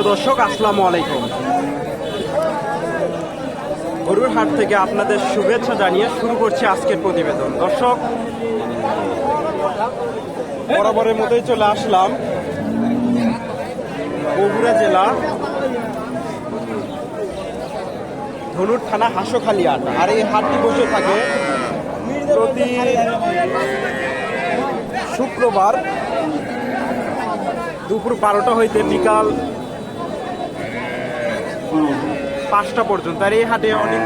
সুপ্রিয় দর্শক, আসসালামু আলাইকুম। গরুর হাট থেকে আপনাদের শুভেচ্ছা জানিয়ে শুরু করছি আজকের প্রতিবেদন। দর্শক, বরাবরের মতোই চলে আসলাম বগুড়া জেলা ধনুর থানা হাসোখালী হাট। আর এই হাটটি বসে থাকে প্রতি শুক্রবার দুপুর বারোটা হইতে বিকাল পাঁচটা পর্যন্ত। আর এই হাটে অনেক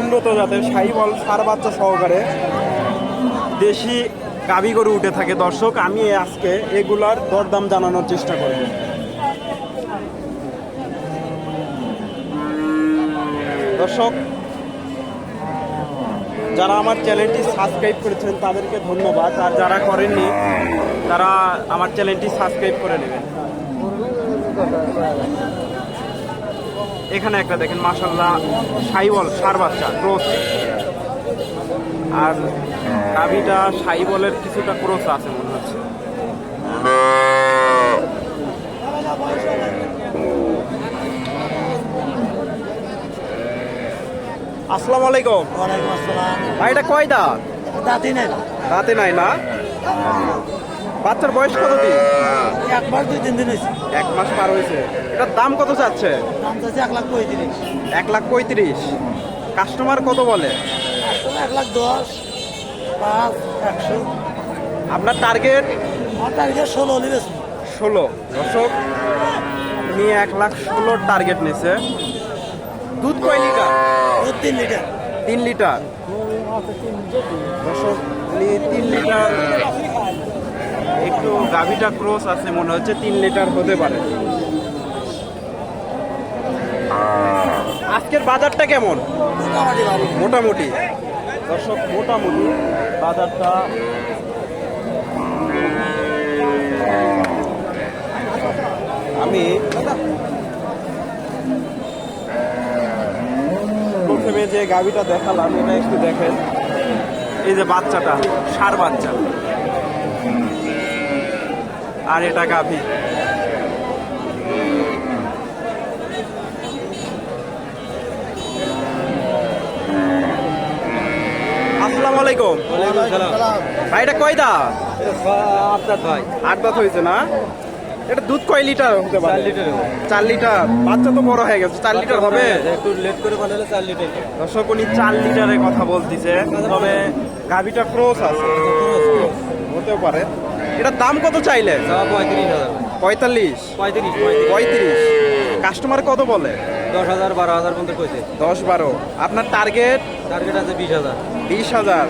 উন্নত জাতের সাইবল সার বাচ্চা সহকারে দেশি গাবি গরু উঠে থাকে। দর্শক, আমি আজকে এগুলার দরদাম জানানোর চেষ্টা করব। দর্শক, যারা আমার চ্যানেলটি সাবস্ক্রাইব করেছেন তাদেরকে ধন্যবাদ। আর যারা করেননি, তারা আমার চ্যানেলটি সাবস্ক্রাইব করে নেবেন। এখানে একটা দেখেন মাসাল্লাহ সাইবল সার বাচ্চা ক্রোস আর গাভিটা সাইবলের কিছুটা ক্রোস আছে মনে হচ্ছে। আসসালামু আলাইকুম। ভাই এটা কয় দাঁত? দাঁতি নেই। দাঁতে নাই না? বাচ্চার বয়স কত দিন? একবার দুই তিন দিন হয়েছে। এক মাস পার হয়েছে। এটার দাম কত চাচ্ছে? দাম চাচ্ছে এক লাখ পঁয়ত্রিশ। এক লাখ পঁয়ত্রিশ। কাস্টমার কত বলে? এক লাখ দশ পাঁচ একশো। আপনার টার্গেট? আমার তারিখে ষোলো বেশি। ষোলো। দর্শক উনি এক লাখ ষোলোর টার্গেট নিয়েছে। দুধ কয় লিটার? দু তিন লিটার। তিন লিটার। দর্শক উনি তিন লিটার গাভিটা ক্রস আছে, মনে হচ্ছে তিন লিটার হতে পারে। আজকের বাজারটা কেমন? মোটামুটি। দর্শক, মোটামুটি বাজারটা আমি প্রথমে যে গাভিটা দেখালাম, এটা একটু দেখেন। এই যে বাচ্চাটা, সার বাচ্চা। আর এটা গাভী আসসালামু আলাইকুম। ভাই এটা কয় দা ভাই আট দাঁত হয়েছে না? এটা দুধ কয় লিটার হতে পারে? চার লিটার চার লিটার। বাচ্চা তো বড় হয়ে গেছে চার লিটার হবে? একটু লেট করে বানালে চার লিটার দর্শক উনি চার লিটারের কথা বলতেছে তবে গাভিটা ক্রোস আছে হতেও পারে। এটার দাম কত চাইলে? পঁয়ত্রিশ হাজার। পঁয়তাল্লিশ। পঁয়ত্রিশ। পঁয়ত্রিশ। কাস্টমার কত বলে? দশ হাজার বারো হাজার পর্যন্ত কইছে। দশ বারো। আপনার টার্গেট? টার্গেট আছে বিশ হাজার। বিশ হাজার।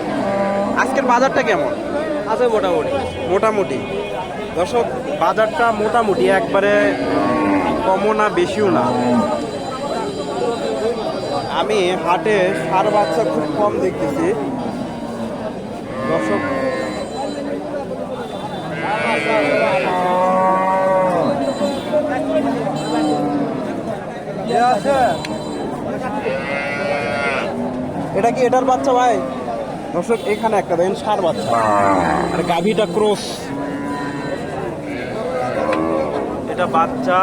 আজকের বাজারটা কেমন? আছে মোটামুটি। মোটামুটি। দর্শক বাজারটা মোটামুটি একবারে কমও না বেশিও না। আমি হাটে সার বাচ্চা খুব কম দেখতেছি দর্শক এটা কি এটার বাচ্চা ভাই? দর্শক, এখানে একটা দেখেন, সার বাচ্চা। আর গাভিটা ক্রস। এটা বাচ্চা।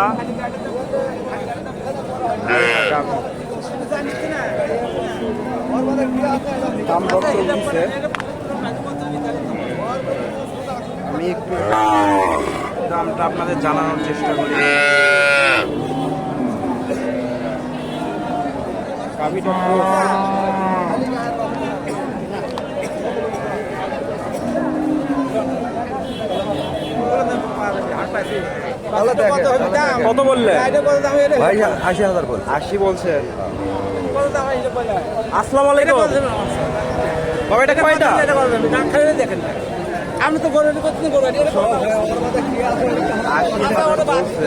আমি একটু দামটা আপনাদের জানানোর চেষ্টা করি। গাভিটা কত বললে ভাই আশি হাজার বল আশি বলছে আসসালামু আলাইকুম বাবা এটা কয়টা আমি তো গরু করতে গরু আশি হাজার বলছে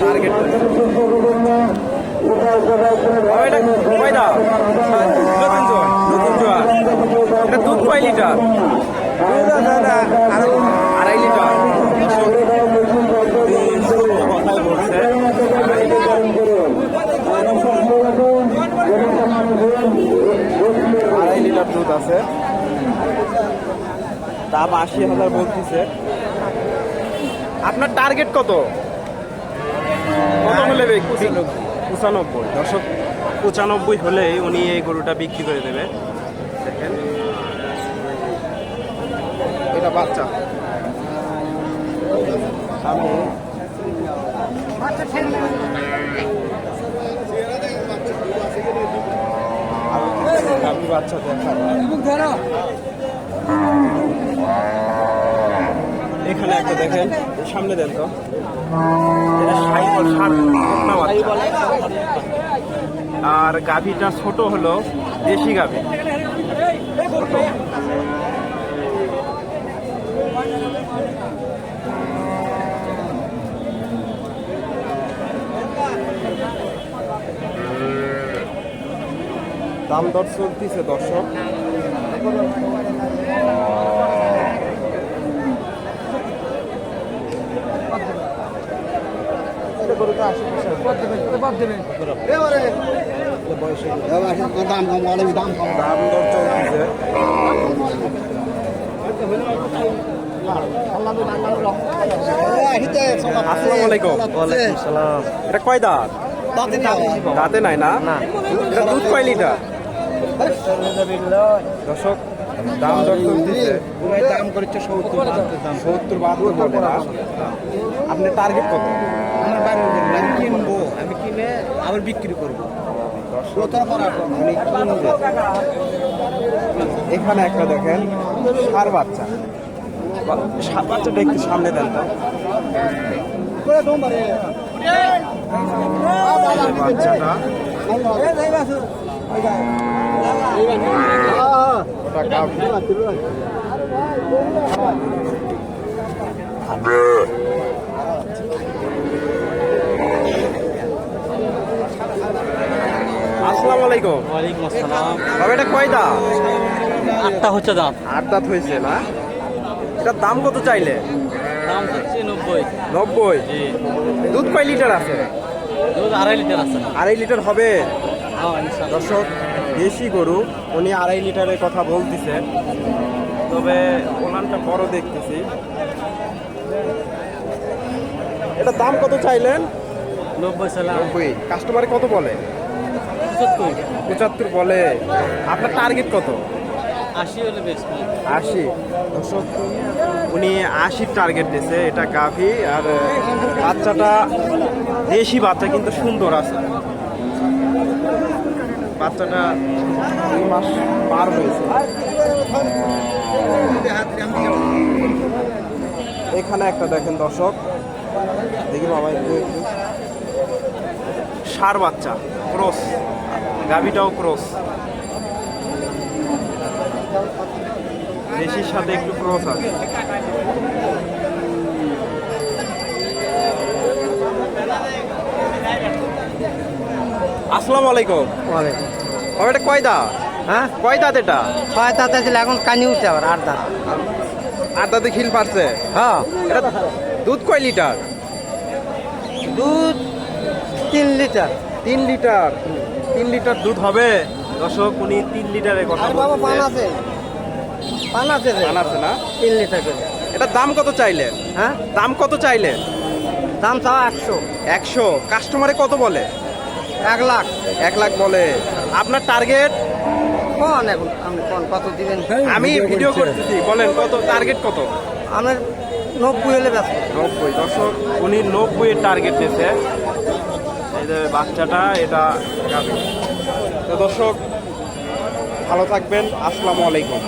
টার্গেট এটা কয়টা নতুন জোয়ার নতুন জোয়ার এটা দুধ কয় লিটার আড়াই লিটার কথাই বলছে আড়াই লিটার আড়াই লিটার দুধ আছে দাম আশি হাজার বলতেছে। আপনার টার্গেট কত? কত পঁচানব্বই। দর্শক, পঁচানব্বই হলে উনি এই গরুটা বিক্রি করে দেবে। দেখেন। এটা বাচ্চা। আমি আমি বাচ্চা দেখাবো। এখানে একটা দেখেন সামনে দেন তো। আর গাভীটা ছোট হলো দেশি গাভী। দাম দর চলতেছে দর্শক। দাম কম অনেক দাম কম। দাম দর চলতেছে এটা কয় দাঁত? দাঁতে নাই। না? এটা দুধ কয় লিটার? দর্শক দাম দর দাম করেছে সত্তর সত্তর বাহাত্তর আপনি টার্গেট কত আমার বাড়ি আমি কিনবো আমি কিনে আবার বিক্রি করব। এখানে একটা দেখেন সার বাচ্চা। সার বাচ্চাটা একটু সামনে দেন তো। বাচ্চাটা। ওটা আসসালামু আলাইকুম। ওয়ালাইকুম আসসালাম। বাবা এটা কয় দাম আটটা হচ্ছে দাম। আট দাঁত হয়েছে না? এটার দাম কত চাইলে? দাম হচ্ছে নব্বই। নব্বই? দুধ কয় লিটার আছে? দুধ আড়াই লিটার আছে। আড়াই লিটার হবে? হ্যাঁ দর্শক দেশি গরু উনি আড়াই লিটারের কথা বলতেছে। তবে ওনানটা বড় দেখতেছি। এটা দাম কত চাইলেন? নব্বই সালাম নব্বই। কাস্টমারে কত বলে? পঁচাত্তর। বলে। আপনার টার্গেট কত? আশি হলে আশি। উনি আশির টার্গেট দিয়েছে। এটা গাভী আর বাচ্চাটা দেশি বাচ্চা কিন্তু সুন্দর আছে। বাচ্চাটা দুই মাস পার হয়েছে। এখানে একটা দেখেন দর্শক। দেখি বাবা একটু একটু। সার বাচ্চা ক্রস গাভীটাও ক্রস। দেশির সাথে একটু ক্রস আছে। আসসালামু আলাইকুম। বাবা এটা কয় দাঁত? হ্যাঁ? কয় দাঁত এটা? ছয় দাঁত ছিল এখন কানি উঠছে আবার আট দাঁত। আর দাঁতে খিল পারছে? হ্যাঁ। এটা দুধ কয় লিটার? দুধ তিন লিটার। তিন লিটার? তিন লিটার দুধ হবে? দর্শক উনি তিন লিটারের কথা বাবা পান আছে। পান আছে পান আছে না? তিন লিটার করে। এটা দাম কত চাইলেন? হ্যাঁ? দাম কত চাইলেন? দাম চাও একশো। একশো? কাস্টমারে কত বলে? এক লাখ। এক লাখ বলে। আপনার টার্গেট? কোন এখন? আপনি কোন কত দিবেন? আমি ভিডিও করতেছি। বলেন কত? টার্গেট কত? আমার নব্বই হলে ব্যস্ত। নব্বই। দর্শক উনি নব্বই টার্গেট দিয়েছে। যে বাচ্চাটা এটা। তো দর্শক ভালো থাকবেন আসসালামু আলাইকুম